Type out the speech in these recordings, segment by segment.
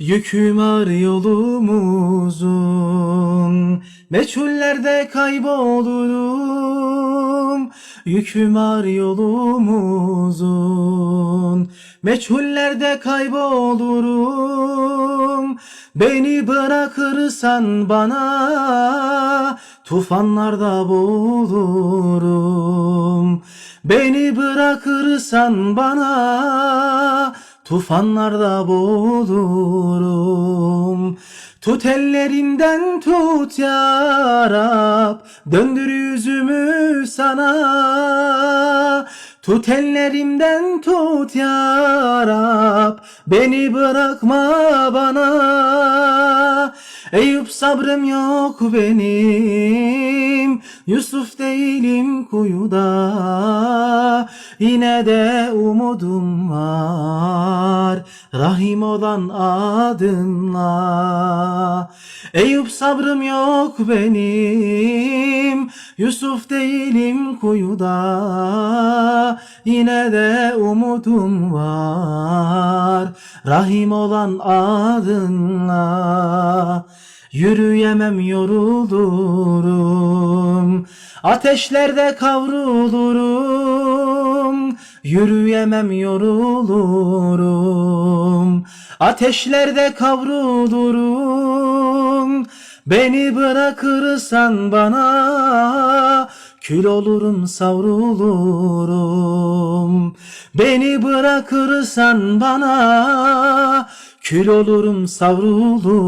Yüküm ağır yolumuzun Meçhullerde kaybolurum. Yüküm ağır yolumuzun Meçhullerde kaybolurum. Beni bırakırsan bana Tufanlarda boğulurum. Beni bırakırsan bana Tufanlarda boğulurum. Tut ellerinden tut ya Rab. Döndür yüzümü sana. Tut ellerimden tut ya Rab. Beni bırakma bana Eyüp sabrım yok benim Yusuf değilim kuyuda. Yine de umudum var Rahim olan adınla. Eyüp sabrım yok benim Yusuf değilim kuyuda Yine de umudum var. Rahim olan adınla Yürüyemem yorulurum Ateşlerde kavrulurum Yürüyemem yorulurum. Ateşlerde kavrulurum Beni bırakırsan bana Kül olurum savrulurum Beni bırakırsan bana Kül olurum savrulurum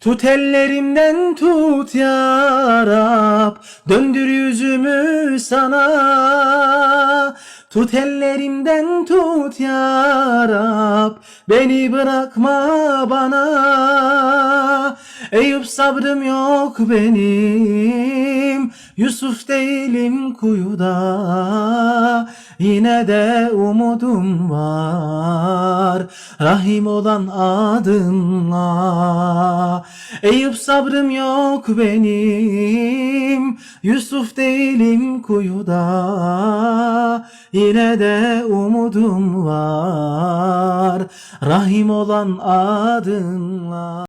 Tut ellerimden tut ya Rab Döndür yüzümü sana. Tut ellerimden tut ya Rab Beni bırakma bana. Eyüp sabrım yok benim. Yusuf değilim kuyuda. Yine de umudum var. Rahim olan adınla. Eyüp sabrım yok benim. Yusuf değilim kuyuda. Yine de umudum var Rahim olan adınla